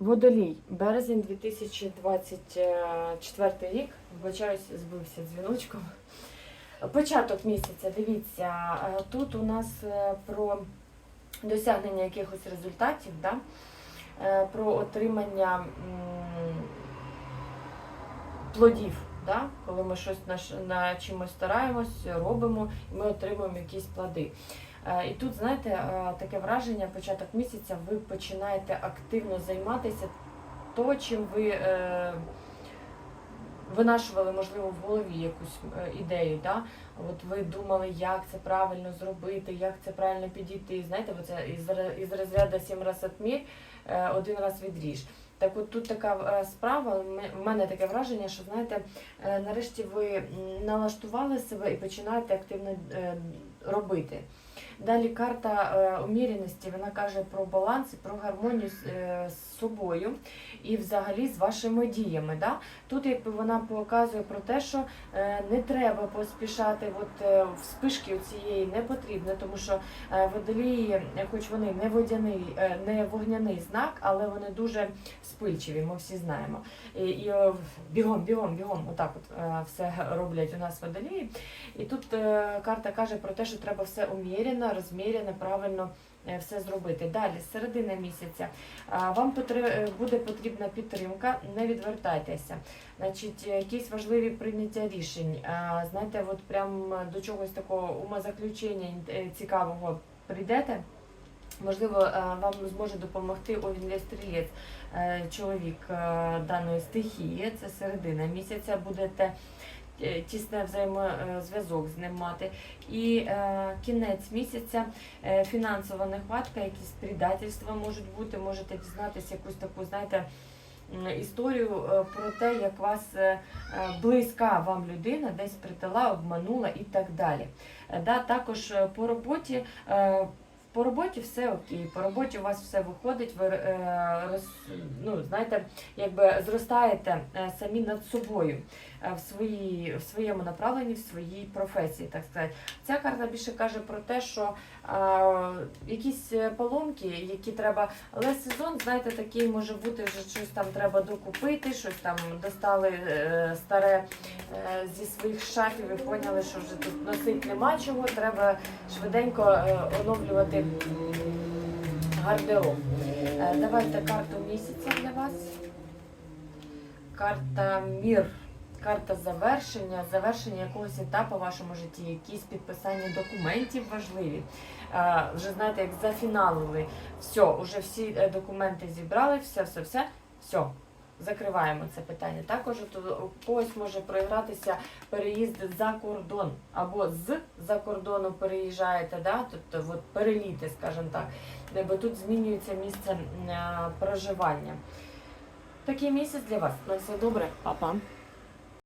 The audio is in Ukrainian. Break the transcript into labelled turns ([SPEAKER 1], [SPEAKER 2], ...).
[SPEAKER 1] Водолій, березень 2024 рік. Вибачаюсь, збився дзвіночком. Початок місяця, дивіться, е, тут у нас е, про досягнення якихось результатів, да? е, про отримання плодів. Да? Коли ми щось на, на чимось стараємось, робимо, і ми отримуємо якісь плоди. Е, І тут, знаєте, е, таке враження, початок місяця, ви починаєте активно займатися то, чим ви е, винашували, можливо, в голові якусь ідею. Да? От ви думали, як це правильно зробити, як це правильно підійти. Знаєте, оце із, розряду сім раз отмір, один раз відріж. Так от тут така справа, в мене таке враження, що знаєте, нарешті ви налаштували себе і починаєте активно робити. Далі карта е, уміряності, вона каже про баланс, про гармонію з, е, з собою і взагалі з вашими діями. Да? Тут якби вона показує про те, що е, не треба поспішати, от е, вспишки цієї не потрібно, тому що е, водолії, хоч вони не водяний, е, не вогняний знак, але вони дуже спильчиві, ми всі знаємо. І, і е, бігом, бігом, бігом, отак от е, все роблять у нас водолії. І тут е, карта каже про те, що треба все уміряно, розміряно, правильно е, все зробити. Далі, з середини місяця, вам е, буде потрібна підтримка, не відвертайтеся. Значить, якісь важливі прийняття рішень. Знаєте, от прям до чогось такого умозаключення е, цікавого прийдете. Можливо, е, вам зможе допомогти Овін Стрілець, е, чоловік е, даної стихії. Це середина місяця. Будете е, тісне взаємозв'язок з ним мати. І е, кінець місяця е, фінансова нехватка, якісь предательства можуть бути. Можете дізнатися якусь таку, знаєте. Історію е, про те, як вас е, е, близька вам людина десь притила, обманула і так далі. Е, Да, також е, по роботі е, по роботі все окей, по роботі у вас все виходить, ви е, роз, ну, знаєте, якби зростаєте е, самі над собою е, в, своїй, в своєму направленні, в своїй професії, так сказати. Ця карта більше каже про те, що е, якісь поломки, які треба. Але сезон, знаєте, такий може бути, вже щось там треба докупити, щось там достали е, старе е, зі своїх шафів і поняли, що вже тут носити нема чого, треба швиденько е, оновлювати гардероб. Е, Давайте карту місяця для вас. Карта мір. Карта завершення, завершення якогось етапу в вашому житті, якісь підписання документів важливі. Е, Вже знаєте, як зафіналили. Все, вже всі е, документи зібрали, все, все, все, все. Закриваємо це питання. Також у когось може проігратися переїзд за кордон або з за кордону переїжджаєте, да? тобто от переліти, скажімо так, бо тут змінюється місце проживання. Такий місяць для вас. На все добре, па-па.